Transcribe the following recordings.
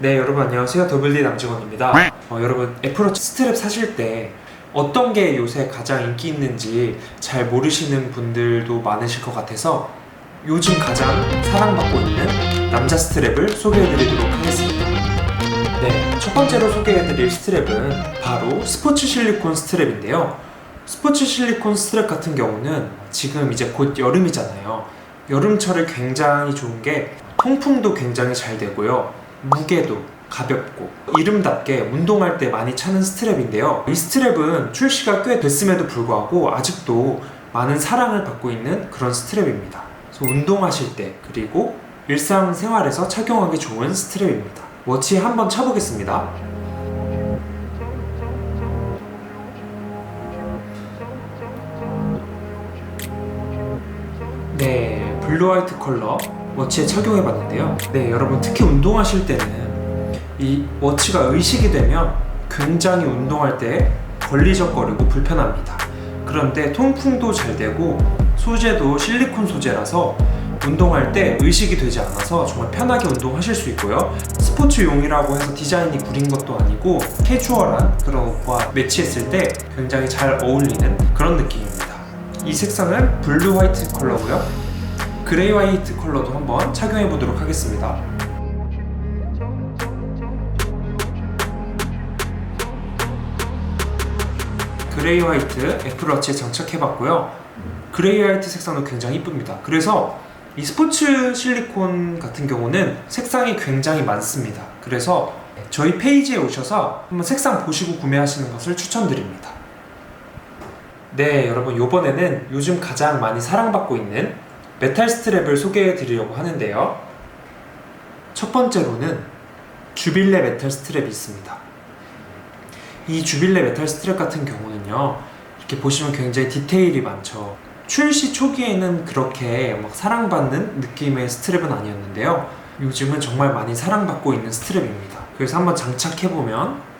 네 여러분 안녕하세요. 더블디 남직원입니다. 어, 여러분 애플워치 스트랩 사실 때 어떤 게 요새 가장 인기 있는지 잘 모르시는 분들도 많으실 것 같아서 요즘 가장 사랑받고 있는 남자 스트랩을 소개해드리도록 하겠습니다. 네, 첫 번째로 소개해드릴 스트랩은 바로 스포츠 실리콘 스트랩인데요. 스포츠 실리콘 스트랩 같은 경우는 지금 이제 곧 여름이잖아요. 여름철에 굉장히 좋은 게 통풍도 굉장히 잘 되고요 무게도 가볍고 이름답게 운동할 때 많이 차는 스트랩인데요. 이 스트랩은 출시가 꽤 됐음에도 불구하고 아직도 많은 사랑을 받고 있는 그런 스트랩입니다. 그래서 운동하실 때 그리고 일상생활에서 착용하기 좋은 스트랩입니다. 워치에 한번 차보겠습니다. 네, 블루 화이트 컬러 워치에 착용해 봤는데요. 네, 여러분 특히 운동하실 때는 이 워치가 의식이 되면 굉장히 운동할 때 걸리적거리고 불편합니다. 그런데 통풍도 잘 되고 소재도 실리콘 소재라서 운동할 때 의식이 되지 않아서 정말 편하게 운동하실 수 있고요. 스포츠용이라고 해서 디자인이 구린 것도 아니고 캐주얼한 그런 옷과 매치했을 때 굉장히 잘 어울리는 그런 느낌입니다. 이 색상은 블루 화이트 컬러고요. 그레이 화이트 컬러도 한번 착용해 보도록 하겠습니다. 그레이 화이트 애플워치에 장착해 봤고요. 그레이 화이트 색상도 굉장히 이쁩니다. 그래서 이 스포츠 실리콘 같은 경우는 색상이 굉장히 많습니다. 그래서 저희 페이지에 오셔서 한번 색상 보시고 구매하시는 것을 추천드립니다. 네, 여러분 이번에는 요즘 가장 많이 사랑받고 있는 메탈 스트랩을 소개해 드리려고 하는데요. 첫 번째로는 주빌레 메탈 스트랩이 있습니다. 이 주빌레 메탈 스트랩 같은 경우는요, 이렇게 보시면 굉장히 디테일이 많죠. 출시 초기에는 그렇게 막 사랑받는 느낌의 스트랩은 아니었는데요. 요즘은 정말 많이 사랑받고 있는 스트랩입니다. 그래서 한번 장착해보면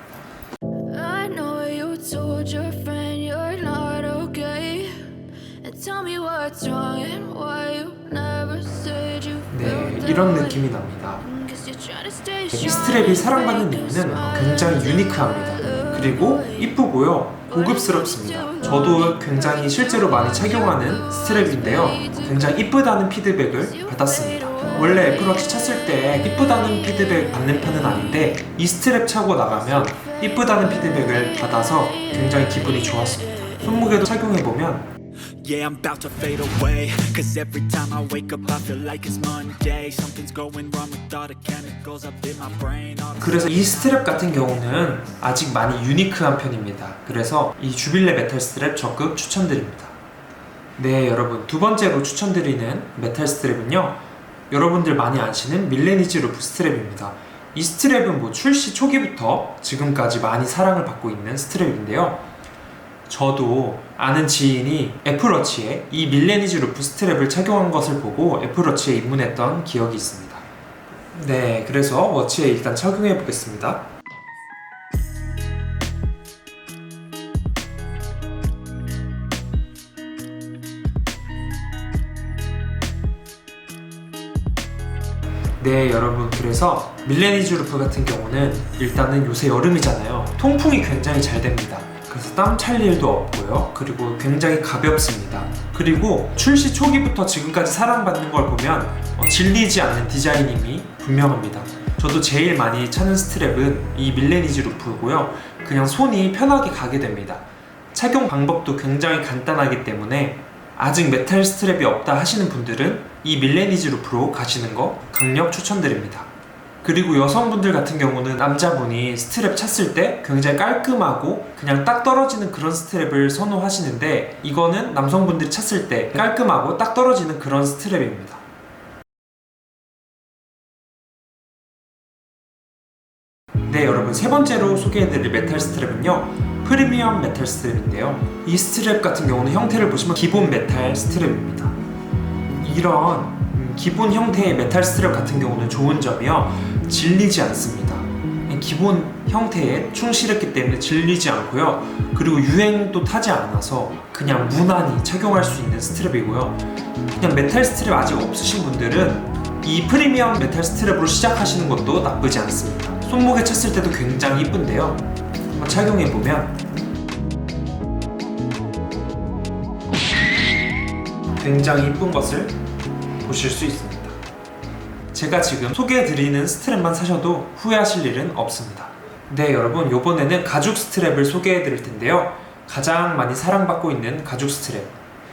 이런 느낌이 납니다. 스트랩이 사랑받는 이유는. 굉장히 유니크합니다. 그리고 이쁘고요. 고급스럽습니다. 저도 굉장히 실제로 많이 착용하는 스트랩인데요. 굉장히 이쁘다는 피드백을 받았습니다. 원래 애플워치 찼을 때 이쁘다는 피드백 받는 편은 아닌데 이 스트랩 차고 나가면 이쁘다는 피드백을 받아서 굉장히 기분이 좋았습니다. 손목에도 착용해보면 Yeah, I'm about to fade away. Cause every time I wake up, I feel like it's Monday. Something's going wrong with all the chemicals up in my brain. 그래서 이 스트랩 같은 경우는 아직 많이 유니크한 편입니다. 그래서 이 주빌레 메탈 스트랩 적극 추천드립니다. 네, 여러분 두 번째로 추천드리는 메탈 스트랩은요. 여러분들 많이 아시는 밀레니지 루프 스트랩입니다. 이 스트랩은 뭐 출시 초기부터 지금까지 많이 사랑을 받고 있는 스트랩인데요. 저도 아는 지인이 애플워치에 이 밀레니지 루프 스트랩을 착용한 것을 보고 애플워치에 입문했던 기억이 있습니다. 네, 그래서 워치에 일단 착용해 보겠습니다. 네, 여러분. 그래서 밀레니즈 루프 같은 경우는 일단은 요새 여름이잖아요. 통풍이 굉장히 잘 됩니다. 그래서 땀찰 일도 없고요. 그리고 굉장히 가볍습니다. 그리고 출시 초기부터 지금까지 사랑받는 걸 보면 어, 질리지 않는 디자인임이 분명합니다. 저도 제일 많이 찾는 스트랩은 이 밀레니즈 루프고요. 그냥 손이 편하게 가게 됩니다. 착용 방법도 굉장히 간단하기 때문에 아직 메탈 스트랩이 없다 하시는 분들은 이 밀레니즈 루프로 가시는 거 강력 추천드립니다. 그리고 여성분들 같은 경우는 남자분이 스트랩 찼을 때 굉장히 깔끔하고 그냥 딱 떨어지는 그런 스트랩을 선호하시는데 이거는 남성분들이 찼을 때 깔끔하고 딱 떨어지는 그런 스트랩입니다. 네 여러분. 세 번째로 소개해드릴 메탈 스트랩은요 프리미엄 메탈 스트랩인데요. 이 스트랩 같은 경우는 형태를 보시면 기본 메탈 스트랩입니다. 이런 음, 기본 형태의 메탈 스트랩 같은 경우는 좋은 점이요 질리지 않습니다 기본 형태에 충실했기 때문에 질리지 않고요 그리고 유행도 타지 않아서 그냥 무난히 착용할 수 있는 스트랩이고요 그냥 메탈 스트랩 아직 없으신 분들은 이 프리미엄 메탈 스트랩으로 시작하시는 것도 나쁘지 않습니다. 손목에 찼을 때도 굉장히 이쁜데요. 한번 착용해 보면 굉장히 이쁜 것을 보실 수 있습니다. 제가 지금 소개해드리는 스트랩만 사셔도 후회하실 일은 없습니다. 네, 여러분, 이번에는 가죽 스트랩을 소개해드릴 텐데요. 가장 많이 사랑받고 있는 가죽 스트랩.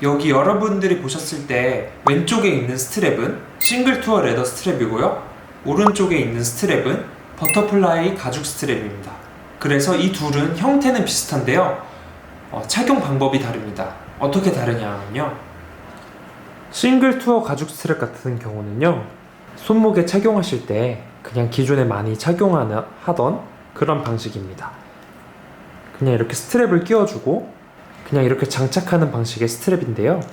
여기 여러분들이 보셨을 때 왼쪽에 있는 스트랩은 싱글 투어 레더 스트랩이고요. 오른쪽에 있는 스트랩은 버터플라이 가죽 스트랩입니다. 그래서 이 둘은 형태는 비슷한데요. 어, 착용 방법이 다릅니다. 어떻게 다르냐면요. 싱글 투어 가죽 스트랩 같은 경우는요. 손목에 착용하실 때 그냥 기존에 많이 착용하는 하던 그런 방식입니다. 그냥 이렇게 스트랩을 끼워주고 그냥 이렇게 장착하는 방식의 스트랩인데요.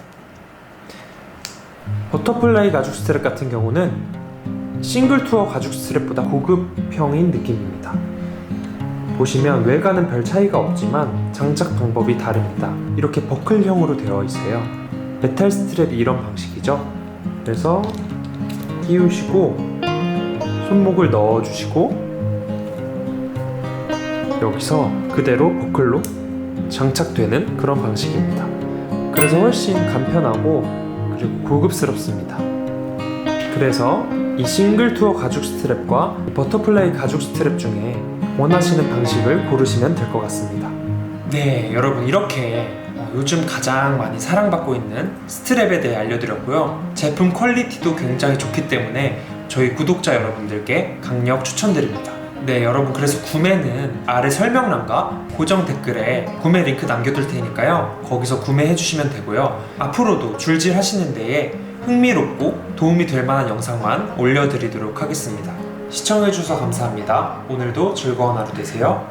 버터플라이 가죽 스트랩 같은 경우는 싱글 투어 가죽 스트랩보다 고급형인 느낌입니다. 보시면 외관은 별 차이가 없지만 장착 방법이 다릅니다. 이렇게 버클형으로 되어 있어요. 메탈 스트랩이 이런 방식이죠. 그래서 끼우시고 손목을 넣어주시고 여기서 그대로 버클로 장착되는 그런 방식입니다. 그래서 훨씬 간편하고 그리고 고급스럽습니다. 그래서 이 싱글 투어 가죽 스트랩과 버터플라이 가죽 스트랩 중에 원하시는 방식을 고르시면 될 것 같습니다. 네, 여러분 이렇게 어, 요즘 가장 많이 사랑받고 있는 스트랩에 대해 알려드렸고요. 제품 퀄리티도 굉장히 좋기 때문에 저희 구독자 여러분들께 강력 추천드립니다. 네, 여러분 그래서 구매는 아래 설명란과 고정 댓글에 구매 링크 남겨둘 테니까요. 거기서 구매해 주시면 되고요. 앞으로도 줄질 하시는 데에 흥미롭고 도움이 될 만한 영상만 올려드리도록 하겠습니다. 시청해주셔서 감사합니다. 오늘도 즐거운 하루 되세요.